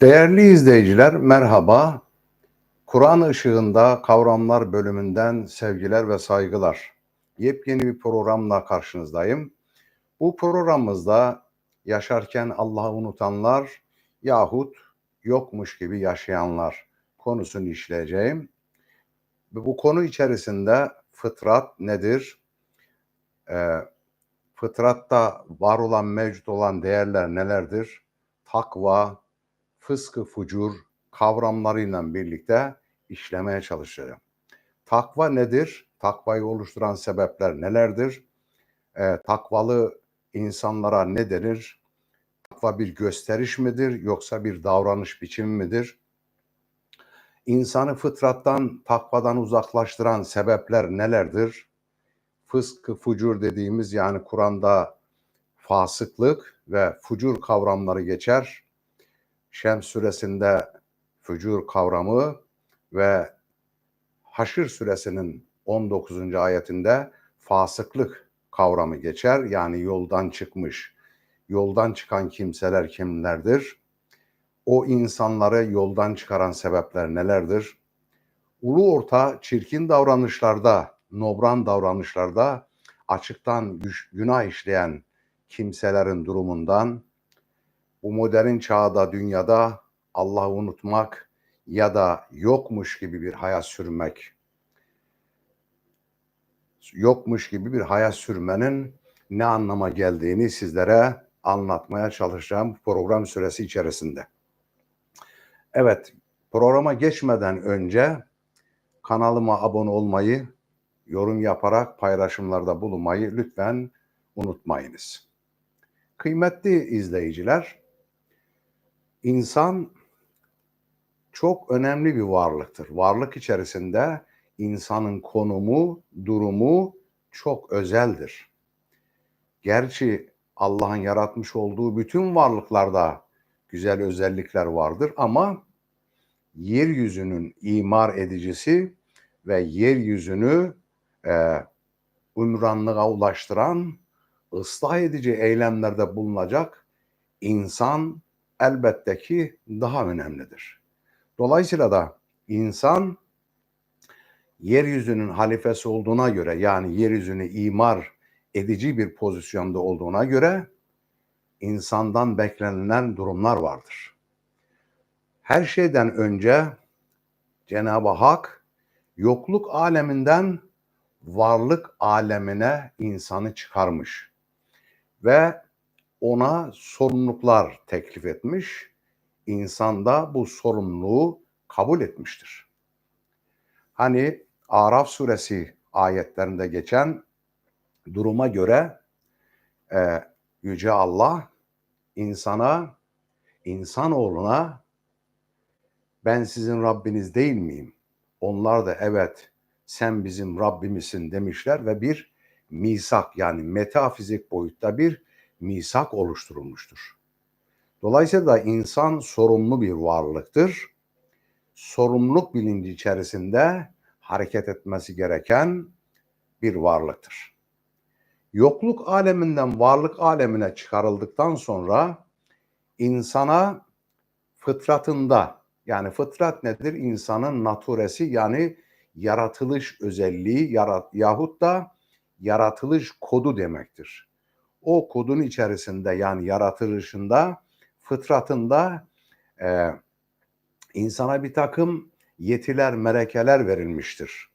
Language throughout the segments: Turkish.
Değerli izleyiciler merhaba. Kur'an ışığında kavramlar bölümünden sevgiler ve saygılar. Yepyeni bir programla karşınızdayım. Bu programımızda yaşarken Allah'ı unutanlar yahut yokmuş gibi yaşayanlar konusunu işleyeceğim. Bu konu içerisinde fıtrat nedir? Ee, fıtratta var olan, mevcut olan değerler nelerdir? Takva, fıskı fucur kavramlarıyla birlikte işlemeye çalışacağım. Takva nedir? Takvayı oluşturan sebepler nelerdir? Ee, takvalı insanlara ne denir? Takva bir gösteriş midir yoksa bir davranış biçimi midir? İnsanı fıtrattan, takvadan uzaklaştıran sebepler nelerdir? Fıskı fucur dediğimiz yani Kur'an'da fasıklık ve fucur kavramları geçer. Şems suresinde fücur kavramı ve Haşr suresinin 19. ayetinde fasıklık kavramı geçer. Yani yoldan çıkmış. Yoldan çıkan kimseler kimlerdir? O insanları yoldan çıkaran sebepler nelerdir? Ulu orta çirkin davranışlarda, nobran davranışlarda açıktan günah işleyen kimselerin durumundan bu modern çağda dünyada Allah'ı unutmak ya da yokmuş gibi bir hayat sürmek yokmuş gibi bir hayat sürmenin ne anlama geldiğini sizlere anlatmaya çalışacağım program süresi içerisinde. Evet, programa geçmeden önce kanalıma abone olmayı, yorum yaparak paylaşımlarda bulunmayı lütfen unutmayınız. Kıymetli izleyiciler, İnsan çok önemli bir varlıktır. Varlık içerisinde insanın konumu, durumu çok özeldir. Gerçi Allah'ın yaratmış olduğu bütün varlıklarda güzel özellikler vardır ama yeryüzünün imar edicisi ve yeryüzünü e, ümranlığa ulaştıran, ıslah edici eylemlerde bulunacak insan elbette ki daha önemlidir. Dolayısıyla da insan yeryüzünün halifesi olduğuna göre yani yeryüzünü imar edici bir pozisyonda olduğuna göre insandan beklenilen durumlar vardır. Her şeyden önce Cenab-ı Hak yokluk aleminden varlık alemine insanı çıkarmış ve ona sorumluluklar teklif etmiş. İnsan da bu sorumluluğu kabul etmiştir. Hani Araf suresi ayetlerinde geçen duruma göre e, Yüce Allah insana, insanoğluna ben sizin Rabbiniz değil miyim? Onlar da evet sen bizim Rabbimizsin demişler ve bir misak yani metafizik boyutta bir misak oluşturulmuştur. Dolayısıyla da insan sorumlu bir varlıktır. Sorumluluk bilinci içerisinde hareket etmesi gereken bir varlıktır. Yokluk aleminden varlık alemine çıkarıldıktan sonra insana fıtratında yani fıtrat nedir? İnsanın naturesi yani yaratılış özelliği yarat, yahut da yaratılış kodu demektir o kodun içerisinde yani yaratılışında, fıtratında e, insana bir takım yetiler, merekeler verilmiştir.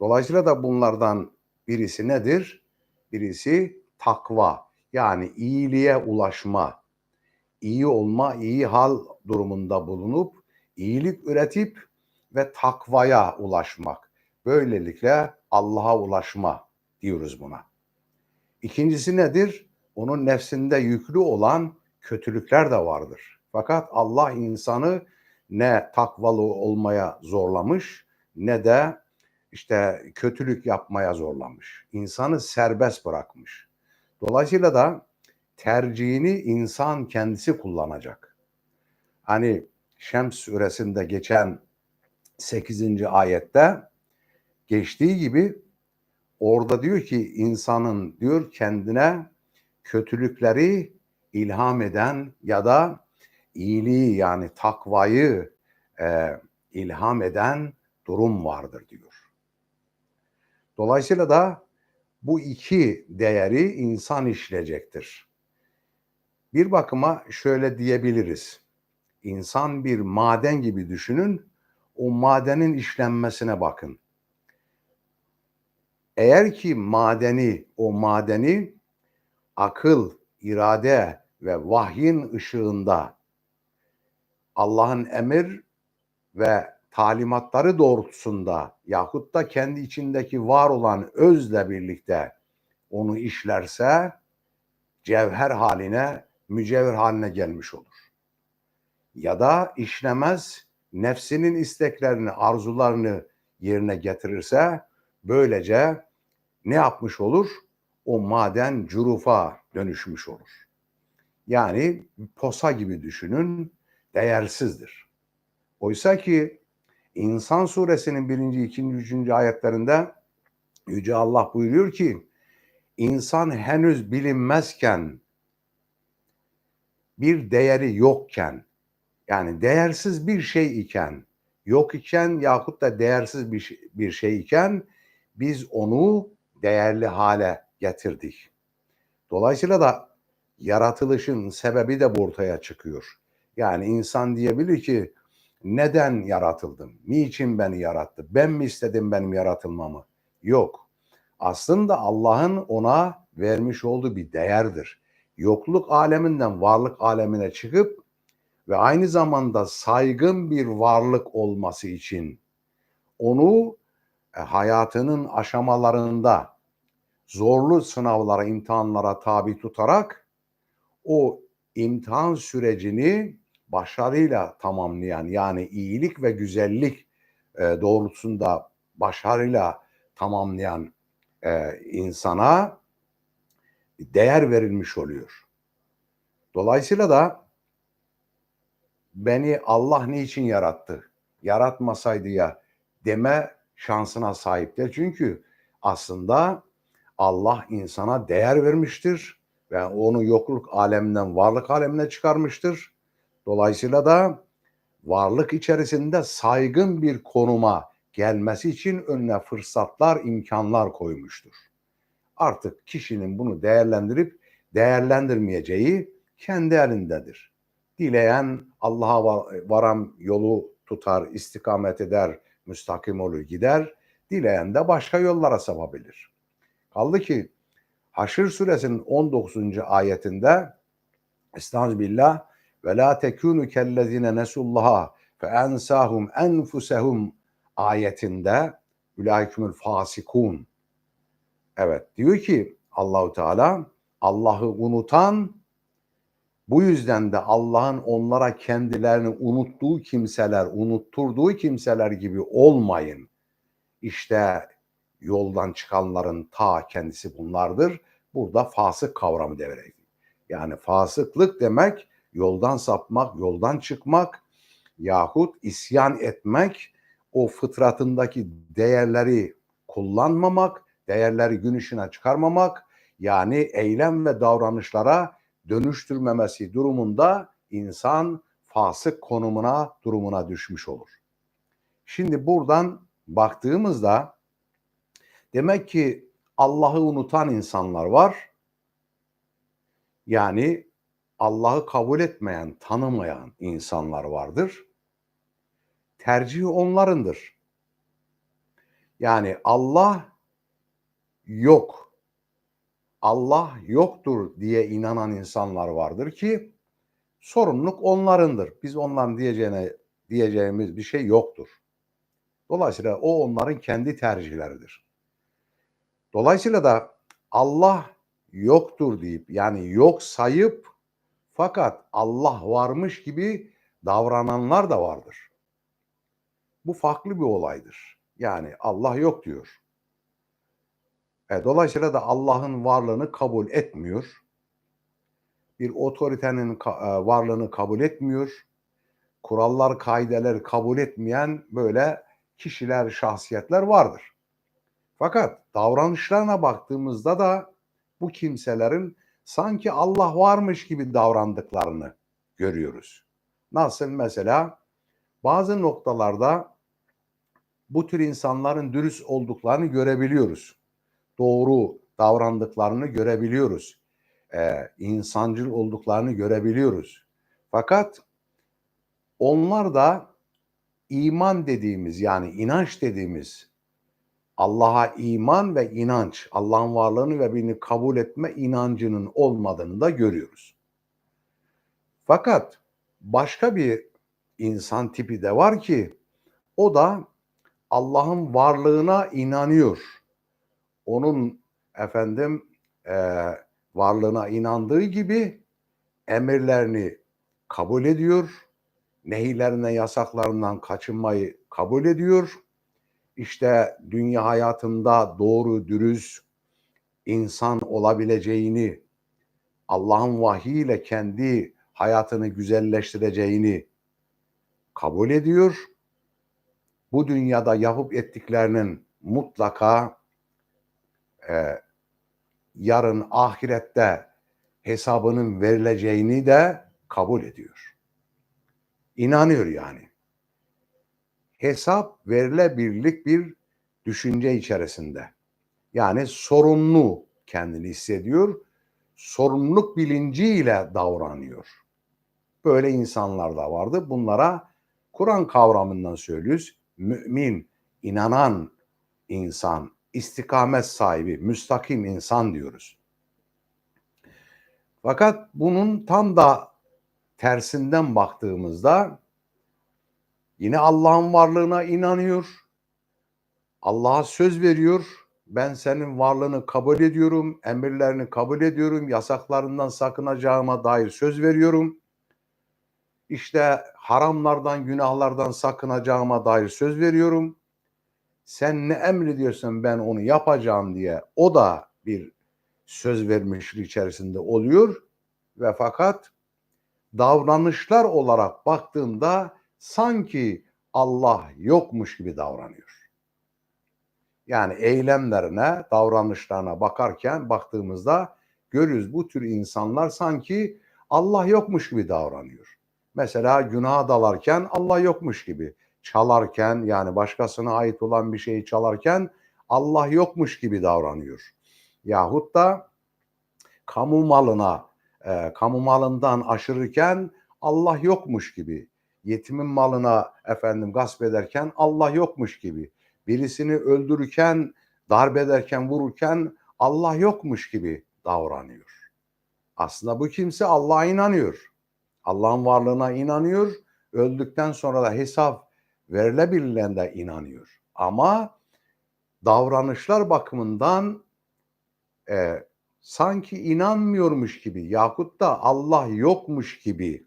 Dolayısıyla da bunlardan birisi nedir? Birisi takva yani iyiliğe ulaşma, iyi olma, iyi hal durumunda bulunup iyilik üretip ve takvaya ulaşmak. Böylelikle Allah'a ulaşma diyoruz buna. İkincisi nedir? Onun nefsinde yüklü olan kötülükler de vardır. Fakat Allah insanı ne takvalı olmaya zorlamış ne de işte kötülük yapmaya zorlamış. İnsanı serbest bırakmış. Dolayısıyla da tercihini insan kendisi kullanacak. Hani Şems suresinde geçen 8. ayette geçtiği gibi Orada diyor ki insanın diyor kendine kötülükleri ilham eden ya da iyiliği yani takvayı e, ilham eden durum vardır diyor. Dolayısıyla da bu iki değeri insan işleyecektir. Bir bakıma şöyle diyebiliriz. İnsan bir maden gibi düşünün. O madenin işlenmesine bakın. Eğer ki madeni, o madeni akıl, irade ve vahyin ışığında Allah'ın emir ve talimatları doğrultusunda yahut da kendi içindeki var olan özle birlikte onu işlerse cevher haline, mücevher haline gelmiş olur. Ya da işlemez, nefsinin isteklerini, arzularını yerine getirirse böylece ne yapmış olur? O maden curufa dönüşmüş olur. Yani posa gibi düşünün, değersizdir. Oysa ki İnsan suresinin birinci, ikinci, üçüncü ayetlerinde Yüce Allah buyuruyor ki insan henüz bilinmezken bir değeri yokken yani değersiz bir şey iken yok iken yahut da değersiz bir şey, bir şey iken biz onu değerli hale getirdik. Dolayısıyla da yaratılışın sebebi de bu ortaya çıkıyor. Yani insan diyebilir ki neden yaratıldım? Niçin beni yarattı? Ben mi istedim benim yaratılmamı? Yok. Aslında Allah'ın ona vermiş olduğu bir değerdir. Yokluk aleminden varlık alemine çıkıp ve aynı zamanda saygın bir varlık olması için onu hayatının aşamalarında zorlu sınavlara, imtihanlara tabi tutarak o imtihan sürecini başarıyla tamamlayan yani iyilik ve güzellik e, doğrultusunda başarıyla tamamlayan e, insana değer verilmiş oluyor. Dolayısıyla da beni Allah niçin yarattı? Yaratmasaydı ya deme şansına sahiptir. Çünkü aslında Allah insana değer vermiştir ve onu yokluk aleminden varlık alemine çıkarmıştır Dolayısıyla da varlık içerisinde saygın bir konuma gelmesi için önüne fırsatlar, imkanlar koymuştur. Artık kişinin bunu değerlendirip değerlendirmeyeceği kendi elindedir. Dileyen Allah'a varan yolu tutar, istikamet eder, müstakim olur gider. Dileyen de başka yollara sapabilir. Kaldı ki Haşr suresinin 19. ayetinde Estağfirullah ve la tekunu kellezine nesullaha fe ensahum enfusehum ayetinde ulaikümül fasikun. Evet diyor ki Allahu Teala Allah'ı unutan bu yüzden de Allah'ın onlara kendilerini unuttuğu kimseler, unutturduğu kimseler gibi olmayın. İşte yoldan çıkanların ta kendisi bunlardır. Burada fasık kavramı devreye Yani fasıklık demek yoldan sapmak, yoldan çıkmak yahut isyan etmek, o fıtratındaki değerleri kullanmamak, değerleri gün ışığına çıkarmamak, yani eylem ve davranışlara dönüştürmemesi durumunda insan fasık konumuna, durumuna düşmüş olur. Şimdi buradan baktığımızda demek ki Allah'ı unutan insanlar var. Yani Allah'ı kabul etmeyen, tanımayan insanlar vardır. Tercih onlarındır. Yani Allah yok. Allah yoktur diye inanan insanlar vardır ki sorumluluk onlarındır. Biz onların diyeceğine diyeceğimiz bir şey yoktur. Dolayısıyla o onların kendi tercihleridir. Dolayısıyla da Allah yoktur deyip yani yok sayıp fakat Allah varmış gibi davrananlar da vardır. Bu farklı bir olaydır. Yani Allah yok diyor. E, dolayısıyla da Allah'ın varlığını kabul etmiyor. Bir otoritenin ka- e, varlığını kabul etmiyor. Kurallar, kaideler kabul etmeyen böyle kişiler, şahsiyetler vardır. Fakat davranışlarına baktığımızda da bu kimselerin sanki Allah varmış gibi davrandıklarını görüyoruz. Nasıl mesela bazı noktalarda bu tür insanların dürüst olduklarını görebiliyoruz. Doğru davrandıklarını görebiliyoruz. Ee, insancıl olduklarını görebiliyoruz. Fakat onlar da iman dediğimiz yani inanç dediğimiz Allah'a iman ve inanç, Allah'ın varlığını ve birini kabul etme inancının olmadığını da görüyoruz. Fakat başka bir insan tipi de var ki o da Allah'ın varlığına inanıyor. Onun efendim e, varlığına inandığı gibi emirlerini kabul ediyor, nehirlerine yasaklarından kaçınmayı kabul ediyor. İşte dünya hayatında doğru, dürüst insan olabileceğini, Allah'ın vahiyle kendi hayatını güzelleştireceğini kabul ediyor. Bu dünyada yapıp ettiklerinin mutlaka e, yarın ahirette hesabının verileceğini de kabul ediyor. İnanıyor yani. Hesap verilebilirlik bir düşünce içerisinde. Yani sorumlu kendini hissediyor. Sorumluluk bilinciyle davranıyor. Böyle insanlar da vardı. Bunlara Kur'an kavramından söylüyoruz. Mümin, inanan insan, istikamet sahibi, müstakim insan diyoruz. Fakat bunun tam da tersinden baktığımızda yine Allah'ın varlığına inanıyor. Allah'a söz veriyor. Ben senin varlığını kabul ediyorum, emirlerini kabul ediyorum, yasaklarından sakınacağıma dair söz veriyorum. İşte haramlardan, günahlardan sakınacağıma dair söz veriyorum. Sen ne emrediyorsan ben onu yapacağım diye o da bir söz vermişlik içerisinde oluyor ve fakat davranışlar olarak baktığında sanki Allah yokmuş gibi davranıyor. Yani eylemlerine, davranışlarına bakarken baktığımızda görürüz bu tür insanlar sanki Allah yokmuş gibi davranıyor. Mesela günaha dalarken Allah yokmuş gibi, çalarken yani başkasına ait olan bir şeyi çalarken Allah yokmuş gibi davranıyor. Yahut da kamu malına, e, kamu malından aşırırken Allah yokmuş gibi, yetimin malına efendim gasp ederken Allah yokmuş gibi, birisini öldürürken, darp ederken, vururken Allah yokmuş gibi davranıyor. Aslında bu kimse Allah'a inanıyor. Allah'ın varlığına inanıyor. Öldükten sonra da hesap verilebilirliğine inanıyor. Ama davranışlar bakımından e, sanki inanmıyormuş gibi yahut da Allah yokmuş gibi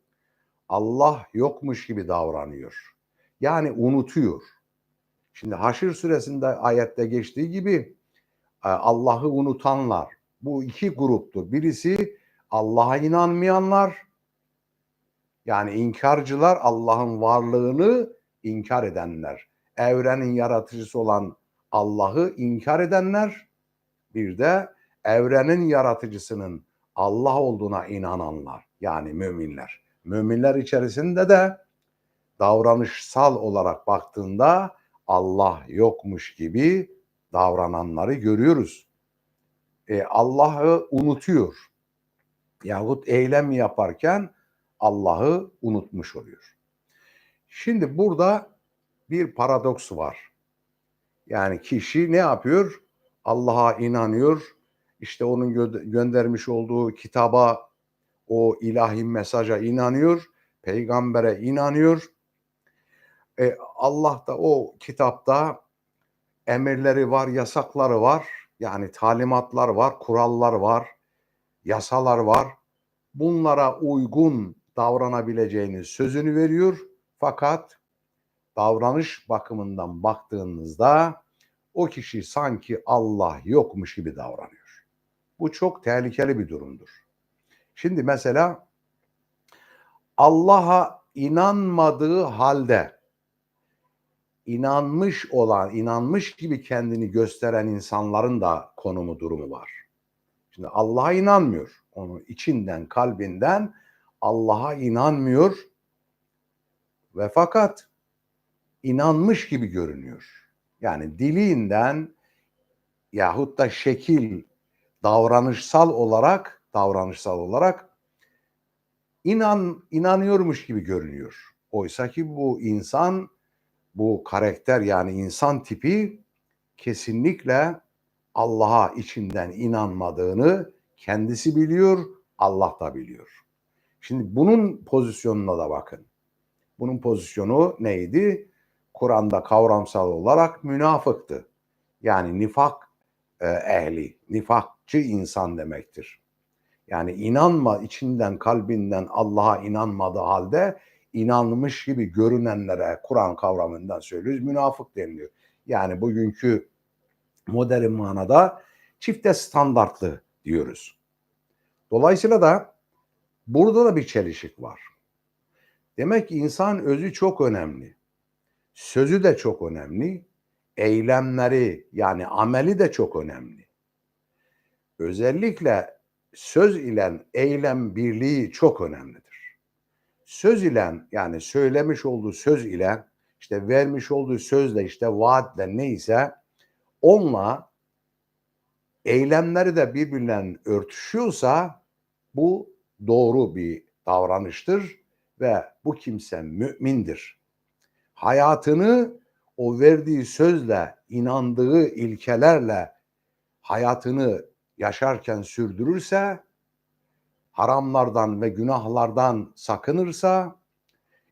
Allah yokmuş gibi davranıyor. Yani unutuyor. Şimdi Haşr suresinde ayette geçtiği gibi e, Allah'ı unutanlar bu iki gruptur. Birisi Allah'a inanmayanlar yani inkarcılar Allah'ın varlığını inkar edenler. Evrenin yaratıcısı olan Allah'ı inkar edenler bir de evrenin yaratıcısının Allah olduğuna inananlar yani müminler. Müminler içerisinde de davranışsal olarak baktığında Allah yokmuş gibi davrananları görüyoruz. E, Allah'ı unutuyor. Yahut eylem yaparken Allah'ı unutmuş oluyor. Şimdi burada bir paradoks var. Yani kişi ne yapıyor? Allah'a inanıyor. İşte onun gö- göndermiş olduğu kitaba, o ilahi mesaja inanıyor. Peygambere inanıyor. E, Allah da o kitapta emirleri var, yasakları var. Yani talimatlar var, kurallar var, yasalar var. Bunlara uygun davranabileceğini sözünü veriyor. Fakat davranış bakımından baktığınızda o kişi sanki Allah yokmuş gibi davranıyor. Bu çok tehlikeli bir durumdur. Şimdi mesela Allah'a inanmadığı halde inanmış olan, inanmış gibi kendini gösteren insanların da konumu durumu var. Şimdi Allah'a inanmıyor. Onu içinden, kalbinden Allah'a inanmıyor ve fakat inanmış gibi görünüyor. Yani dilinden yahut da şekil davranışsal olarak davranışsal olarak inan inanıyormuş gibi görünüyor. Oysa ki bu insan bu karakter yani insan tipi kesinlikle Allah'a içinden inanmadığını kendisi biliyor, Allah da biliyor. Şimdi bunun pozisyonuna da bakın. Bunun pozisyonu neydi? Kur'an'da kavramsal olarak münafıktı. Yani nifak e, ehli, nifakçı insan demektir. Yani inanma içinden kalbinden Allah'a inanmadığı halde inanmış gibi görünenlere Kur'an kavramından söylüyoruz münafık deniliyor. Yani bugünkü modern manada çifte standartlı diyoruz. Dolayısıyla da burada da bir çelişik var. Demek ki insan özü çok önemli. Sözü de çok önemli. Eylemleri yani ameli de çok önemli. Özellikle söz ile eylem birliği çok önemlidir. Söz ile yani söylemiş olduğu söz ile işte vermiş olduğu sözle işte vaatle neyse onunla eylemleri de birbirinden örtüşüyorsa bu doğru bir davranıştır ve bu kimse mümindir. Hayatını o verdiği sözle, inandığı ilkelerle hayatını yaşarken sürdürürse, haramlardan ve günahlardan sakınırsa,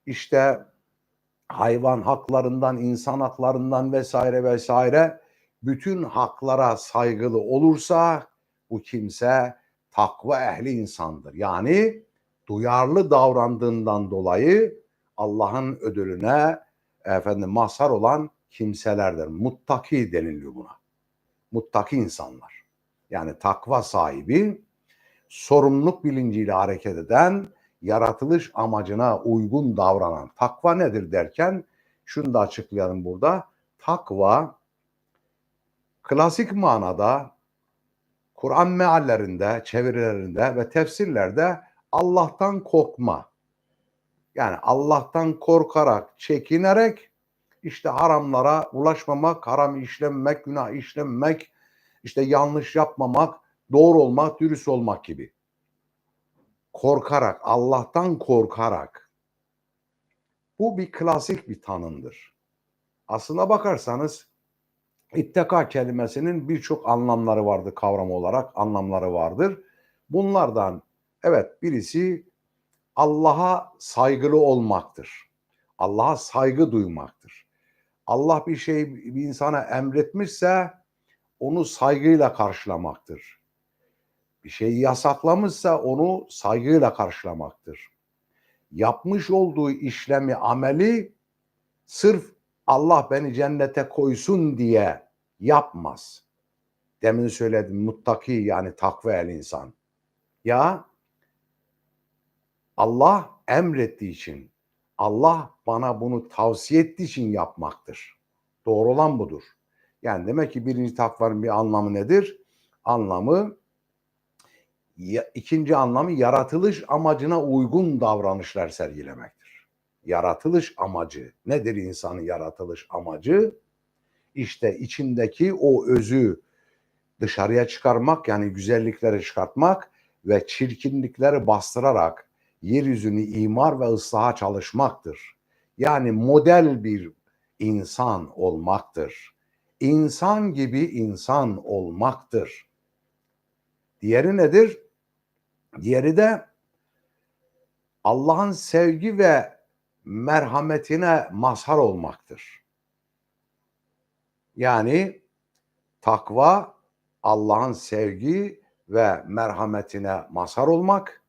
işte hayvan haklarından, insan haklarından vesaire vesaire bütün haklara saygılı olursa bu kimse takva ehli insandır. Yani duyarlı davrandığından dolayı Allah'ın ödülüne efendim mazhar olan kimselerdir. Muttaki deniliyor buna. Muttaki insanlar. Yani takva sahibi, sorumluluk bilinciyle hareket eden, yaratılış amacına uygun davranan. Takva nedir derken şunu da açıklayalım burada. Takva klasik manada Kur'an meallerinde, çevirilerinde ve tefsirlerde Allah'tan korkma. Yani Allah'tan korkarak, çekinerek işte haramlara ulaşmamak, haram işlememek, günah işlememek, işte yanlış yapmamak, doğru olmak, dürüst olmak gibi. Korkarak, Allah'tan korkarak. Bu bir klasik bir tanımdır. Aslına bakarsanız İtteka kelimesinin birçok anlamları vardır kavram olarak anlamları vardır. Bunlardan evet birisi Allah'a saygılı olmaktır. Allah'a saygı duymaktır. Allah bir şey bir insana emretmişse onu saygıyla karşılamaktır. Bir şeyi yasaklamışsa onu saygıyla karşılamaktır. Yapmış olduğu işlemi, ameli sırf Allah beni cennete koysun diye yapmaz. Demin söyledim muttaki yani takva el insan. Ya Allah emrettiği için, Allah bana bunu tavsiye ettiği için yapmaktır. Doğru olan budur. Yani demek ki birinci takvanın bir anlamı nedir? Anlamı ikinci anlamı yaratılış amacına uygun davranışlar sergilemektir. Yaratılış amacı nedir insanın yaratılış amacı? İşte içindeki o özü dışarıya çıkarmak yani güzellikleri çıkartmak ve çirkinlikleri bastırarak yeryüzünü imar ve ıslaha çalışmaktır. Yani model bir insan olmaktır. İnsan gibi insan olmaktır. Diğeri nedir? Diğeri de Allah'ın sevgi ve merhametine mazhar olmaktır. Yani takva Allah'ın sevgi ve merhametine mazhar olmak,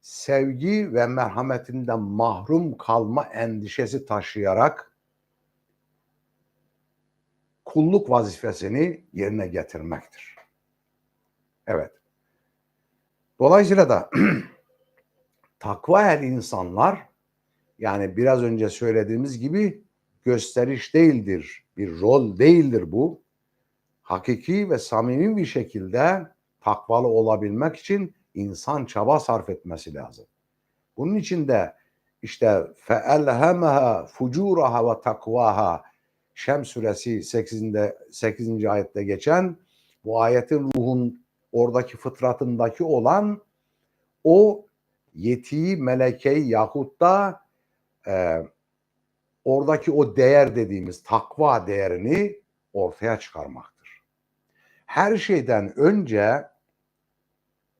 sevgi ve merhametinden mahrum kalma endişesi taşıyarak kulluk vazifesini yerine getirmektir. Evet. Dolayısıyla da takva el insanlar yani biraz önce söylediğimiz gibi gösteriş değildir, bir rol değildir bu. Hakiki ve samimi bir şekilde takvalı olabilmek için insan çaba sarf etmesi lazım. Bunun için de işte feelhemaha fucuraha ve takvaha Şems suresi 8. 8. ayette geçen bu ayetin ruhun oradaki fıtratındaki olan o yetiği melekeyi yahut da e, oradaki o değer dediğimiz takva değerini ortaya çıkarmaktır. Her şeyden önce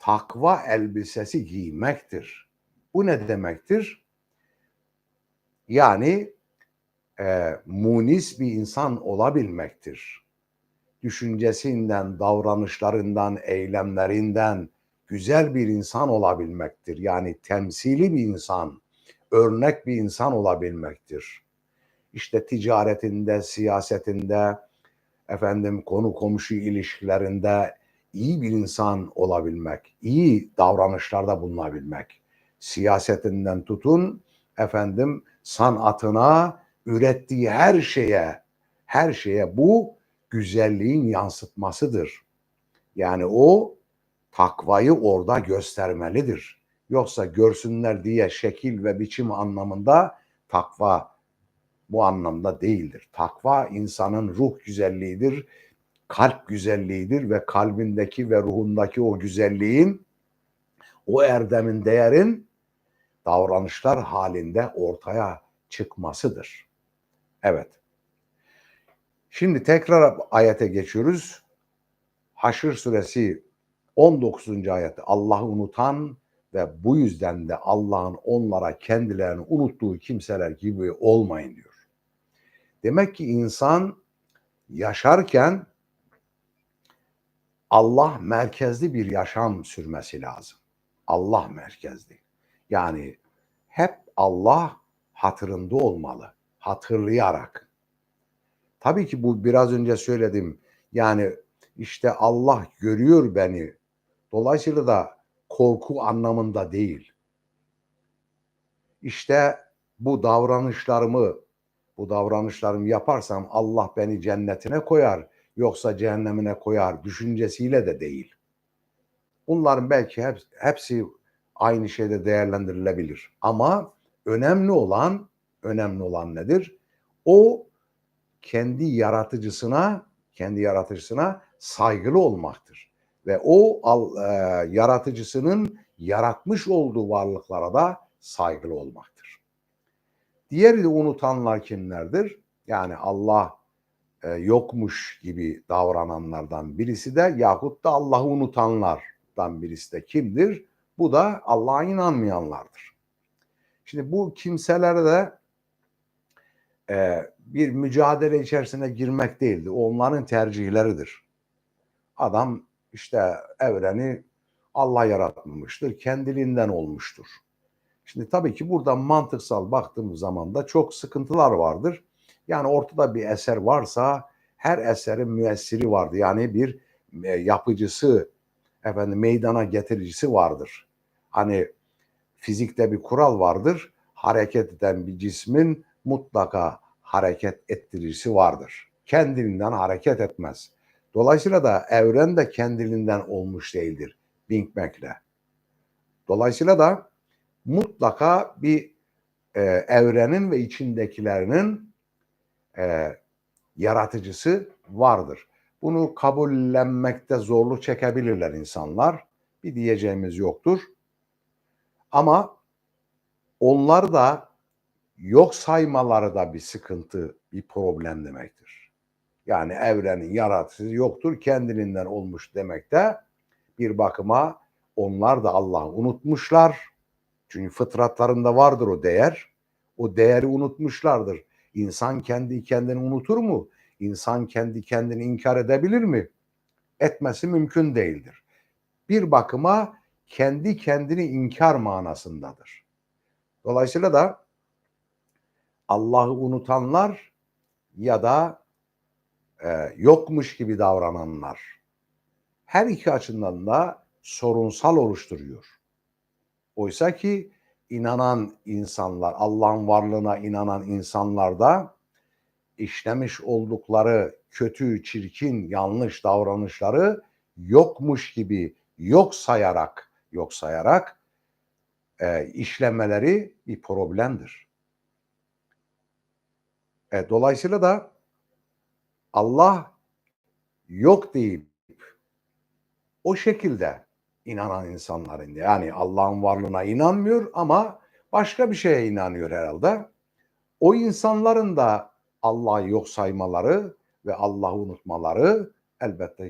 takva elbisesi giymektir. Bu ne demektir? Yani e, munis bir insan olabilmektir. Düşüncesinden, davranışlarından, eylemlerinden güzel bir insan olabilmektir. Yani temsili bir insan, örnek bir insan olabilmektir. İşte ticaretinde, siyasetinde, efendim konu komşu ilişkilerinde iyi bir insan olabilmek, iyi davranışlarda bulunabilmek. Siyasetinden tutun efendim sanatına, ürettiği her şeye, her şeye bu güzelliğin yansıtmasıdır. Yani o takvayı orada göstermelidir. Yoksa görsünler diye şekil ve biçim anlamında takva bu anlamda değildir. Takva insanın ruh güzelliğidir, kalp güzelliğidir ve kalbindeki ve ruhundaki o güzelliğin, o erdemin, değerin davranışlar halinde ortaya çıkmasıdır. Evet. Şimdi tekrar ayete geçiyoruz. Haşr suresi 19. ayette Allah'ı unutan ve bu yüzden de Allah'ın onlara kendilerini unuttuğu kimseler gibi olmayın diyor. Demek ki insan yaşarken Allah merkezli bir yaşam sürmesi lazım. Allah merkezli. Yani hep Allah hatırında olmalı. Hatırlayarak. Tabii ki bu biraz önce söyledim. Yani işte Allah görüyor beni. Dolayısıyla da korku anlamında değil. İşte bu davranışlarımı bu davranışlarımı yaparsam Allah beni cennetine koyar yoksa cehennemine koyar düşüncesiyle de değil. Bunların belki hep, hepsi aynı şeyde değerlendirilebilir. Ama önemli olan önemli olan nedir? O kendi yaratıcısına kendi yaratıcısına saygılı olmaktır. Ve o e, yaratıcısının yaratmış olduğu varlıklara da saygılı olmaktır. Diğeri de unutanlar kimlerdir? Yani Allah e, yokmuş gibi davrananlardan birisi de yahut da Allah'ı unutanlardan birisi de kimdir? Bu da Allah'a inanmayanlardır. Şimdi bu kimselere de e, bir mücadele içerisine girmek değildi. Onların tercihleridir. Adam işte evreni Allah yaratmamıştır, kendiliğinden olmuştur. Şimdi tabii ki burada mantıksal baktığımız zaman da çok sıkıntılar vardır. Yani ortada bir eser varsa her eserin müessiri vardır. Yani bir e, yapıcısı, efendim meydana getiricisi vardır. Hani fizikte bir kural vardır. Hareket eden bir cismin mutlaka hareket ettiricisi vardır. Kendiliğinden hareket etmez. Dolayısıyla da evren de kendiliğinden olmuş değildir Big. Dolayısıyla da mutlaka bir e, evrenin ve içindekilerinin e, yaratıcısı vardır. Bunu kabullenmekte zorluk çekebilirler insanlar. Bir diyeceğimiz yoktur. Ama onlar da yok saymaları da bir sıkıntı, bir problem demektir. Yani evrenin yaratıcısı yoktur, kendiliğinden olmuş demek de bir bakıma onlar da Allah'ı unutmuşlar. Çünkü fıtratlarında vardır o değer. O değeri unutmuşlardır. İnsan kendi kendini unutur mu? İnsan kendi kendini inkar edebilir mi? Etmesi mümkün değildir. Bir bakıma kendi kendini inkar manasındadır. Dolayısıyla da Allah'ı unutanlar ya da e, yokmuş gibi davrananlar her iki açıdan da sorunsal oluşturuyor. Oysa ki inanan insanlar, Allah'ın varlığına inanan insanlar da işlemiş oldukları kötü, çirkin, yanlış davranışları yokmuş gibi yok sayarak, yok sayarak e, işlemeleri bir problemdir. E, dolayısıyla da Allah yok deyip o şekilde inanan insanların yani Allah'ın varlığına inanmıyor ama başka bir şeye inanıyor herhalde. O insanların da Allah'ı yok saymaları ve Allah'ı unutmaları elbette